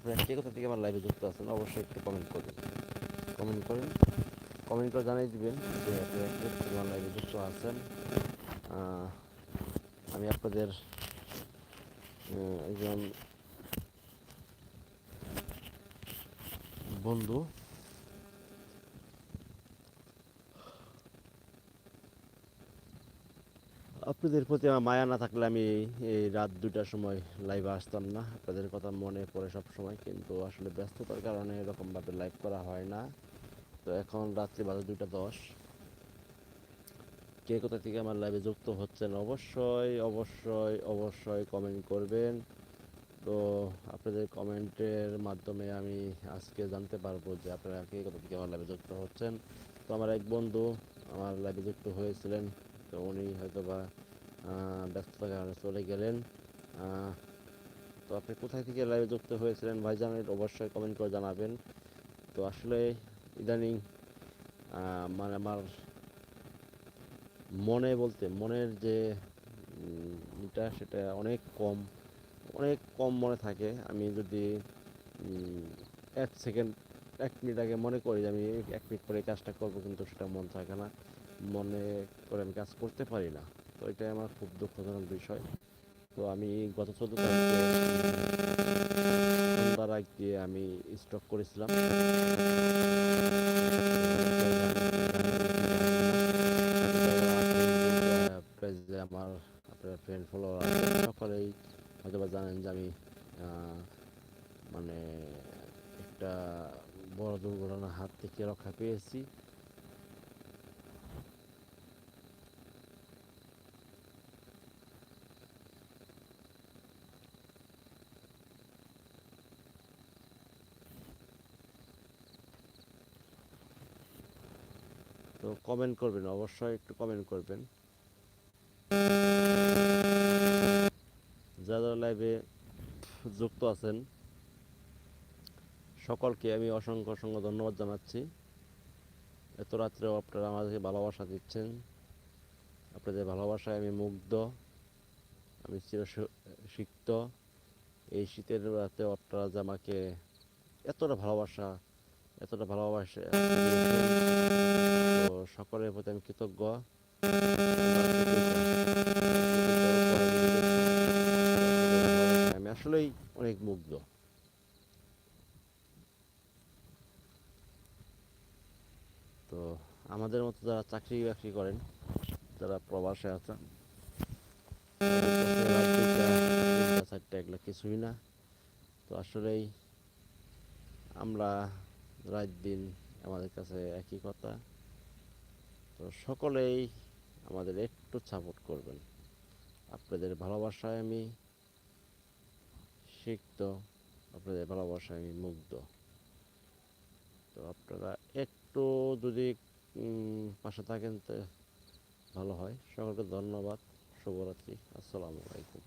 আপনারা কে কোথা থেকে আমার লাইভে যুক্ত আছেন, অবশ্যই একটু কমেন্ট করবেন কমেন্ট করেন। কমেন্ট করে জানিয়ে দিবেন যে আপনারা আমার লাইভে যুক্ত আছেন। আমি আপনাদের একজন বন্ধু আপনাদের প্রতি আমার মায়া না থাকলে আমি এই রাত দুটার সময় লাইভে আসতাম না। আপনাদের কথা মনে পড়ে সব সময় কিন্তু আসলে ব্যস্ততার কারণে এরকমভাবে লাইভ করা হয় না। তো এখন রাত্রি বাজে দুইটা দশ। কে কোথা থেকে আমার লাইভে যুক্ত হচ্ছেন অবশ্যই অবশ্যই অবশ্যই কমেন্ট করবেন। তো আপনাদের কমেন্টের মাধ্যমে আমি আজকে জানতে পারব যে আপনারা কে কোথা থেকে আমার লাইভে যুক্ত হচ্ছেন। তো আমার এক বন্ধু আমার লাইভে যুক্ত হয়েছিলেন। তো উনি হয়তো বা ব্যস্ততার কারণে চলে গেলেন। তো আপনি কোথায় থেকে লাইভে যুক্ত হয়েছিলেন ভাইজান এটা অবশ্যই কমেন্ট করে জানাবেন। তো আসলে ইদানিং মানে আমার মনে বলতে, মনের যে এটা সেটা অনেক কম অনেক কম মনে থাকে। আমি যদি এক সেকেন্ড এক মিনিট আগে মনে করি যে আমি এক মিনিট পরে কাজটা করব, কিন্তু সেটা মন থাকে না। মনে করে আমি কাজ করতে পারি না, তো এটাই আমার খুব দুঃখজনক বিষয়। তো আমি গত চোদ্দ তারিখে সন্ধ্যার আগ দিয়ে আমি স্টক করেছিলাম। আমার আপনার ফ্রেন্ড ফলোয়ার সকলেই হয়তো বা জানেন যে আমি মানে একটা বড় দুর্ঘটনার হাত থেকে রক্ষা পেয়েছি। তো কমেন্ট করবেন, অবশ্যই একটু কমেন্ট করবেন। যারা লাইভে যুক্ত আছেন, সকলকে আমি অসংখ্য অসংখ্য ধন্যবাদ জানাচ্ছি। এত রাত্রেও আপনারা আমাদেরকে ভালোবাসা দিচ্ছেন। আপনাদের ভালোবাসায় আমি মুগ্ধ, আমি চির সিক্ত এই শীতের রাতেও আপনারা যে আমাকে এতটা ভালোবাসা এতটা ভালোবাসে তো সকলের প্রতি আমি কৃতজ্ঞ। আমি আসলেই অনেক মুগ্ধ। তো আমাদের মতো যারা চাকরি বাকরি করেন, যারা প্রবাসে আছেন চারটা এগুলো কিছুই না। তো আসলেই আমরা রাত দিন আমাদের কাছে একই কথা। তো সকলেই আমাদের একটু সাপোর্ট করবেন। আপনাদের ভালোবাসায় আমি সিক্ত, আপনাদের ভালোবাসায় আমি মুগ্ধ। তো আপনারা একটু যদি পাশে থাকেন তো ভালো হয়। সকলকে ধন্যবাদ। শুভরাত্রি। আসসালামু আলাইকুম।